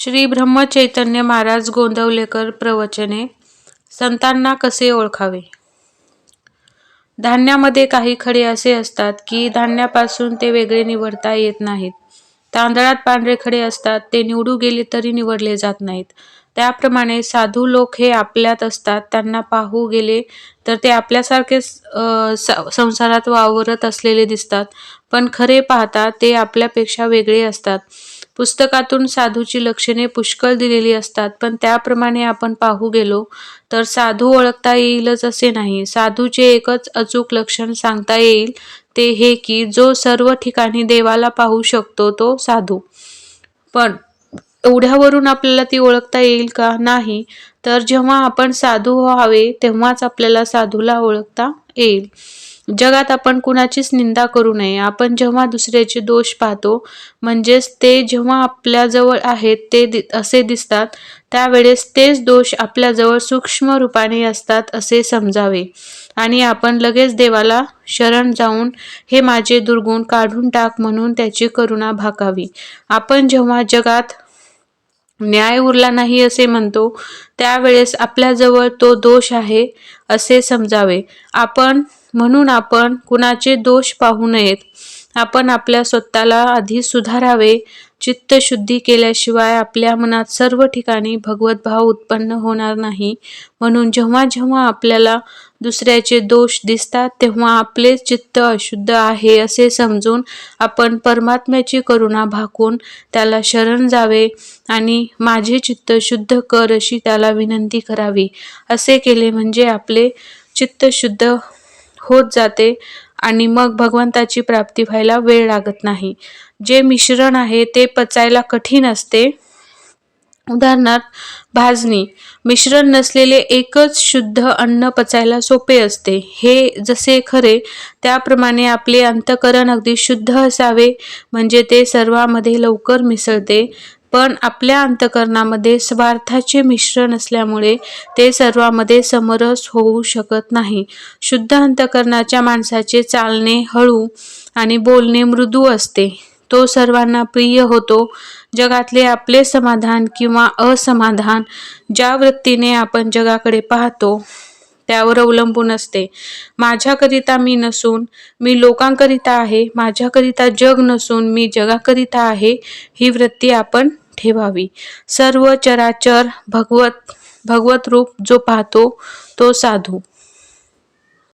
श्री ब्रह्मचैतन्य महाराज गोंदवलेकर प्रवचने संतांना कसे ओळखावे? धान्यामध्ये काही खडे असे असतात की धान्यापासून ते वेगळे निवडता येत नाहीत. तांदळात पांढरे खडे असतात ते निवडू गेले तरी निवडले जात नाहीत. त्याप्रमाणे साधू लोक हे आपल्यात असतात त्यांना पाहू गेले तर ते आपल्यासारखेच संसारात वावरत असलेले दिसतात. पण खरे पाहता ते आपल्यापेक्षा वेगळे असतात. पुस्तकातून साधूची लक्षणे पुष्कळ दिलेली असतात पण त्याप्रमाणे आपण पाहू गेलो तर साधू ओळखता येईलच असे नाही. साधूचे एकच अचूक लक्षण सांगता येईल ते हे की जो सर्व ठिकाणी देवाला पाहू शकतो तो साधू. पण एवढ्यावरून आपल्याला ती ओळखता येईल का? नाही. तर जेव्हा आपण साधू व्हावे तेव्हाच आपल्याला साधूला ओळखता येईल. जगात आपण कुणाचीच निंदा करू नये. आपण जेव्हा दुसऱ्याचे दोष पाहतो म्हणजेच ते जेव्हा आपल्याजवळ आहेत ते दि- असे दिसतात त्यावेळेस तेच दोष आपल्याजवळ सूक्ष्म रूपाने असतात असे समजावे. आणि आपण लगेच देवाला शरण जाऊन हे माझे दुर्गुण काढून टाक म्हणून त्याची करुणा भाकावी आपण जेव्हा जगात न्याय उरला नाही असे म्हणतो त्यावेळेस आपल्याजवळ तो दोष आहे असे समजावे. आपण म्हणून आपण कुणाचे दोष पाहू नयेत. आपण आपल्या स्वतःला आधी सुधारावे चित्तशुद्धी केल्याशिवाय आपल्या मनात सर्व ठिकाणी भगवत भाव उत्पन्न होणार नाही. म्हणून जेव्हा जेव्हा आपल्याला दुसऱ्याचे दोष दिसतात तेव्हा आपले चित्त अशुद्ध आहे असे समजून आपण परमात्म्याची करुणा भाकून त्याला शरण जावे आणि माझे चित्त शुद्ध कर अशी त्याला विनंती करावी. असे केले म्हणजे आपले चित्त शुद्ध होत जाते आणि मग भगवंताची प्राप्ती व्हायला वेळ लागत नाही. जे मिश्रण आहे ते पचायला कठीण असते. उदाहरणार्थ भाजणी. मिश्रण नसलेले एकच शुद्ध अन्न पचायला सोपे असते. हे जसे खरे त्याप्रमाणे आपले अंतकरण अगदी शुद्ध असावे म्हणजे ते सर्वांमध्ये लवकर मिसळते. पण आपल्या अंतकरणामध्ये स्वार्थाचे मिश्रण असल्यामुळे ते सर्वांमध्ये समरस होऊ शकत नाही. शुद्ध अंतकरणाच्या माणसाचे चालणे हळू आणि बोलणे मृदू असते. तो सर्वांना प्रिय होतो. जगातले आपले समाधान किंवा असमाधान ज्या वृत्तीने आपण जगाकडे पाहतो त्यावर अवलंबून असते. माझ्याकरिता मी नसून मी लोकांकरिता आहे माझ्याकरिता जग नसून मी जगाकरिता आहे ही वृत्ती आपण ठेवावी. सर्व चराचर भगवत भगवत रूप जो पाहतो तो साधू.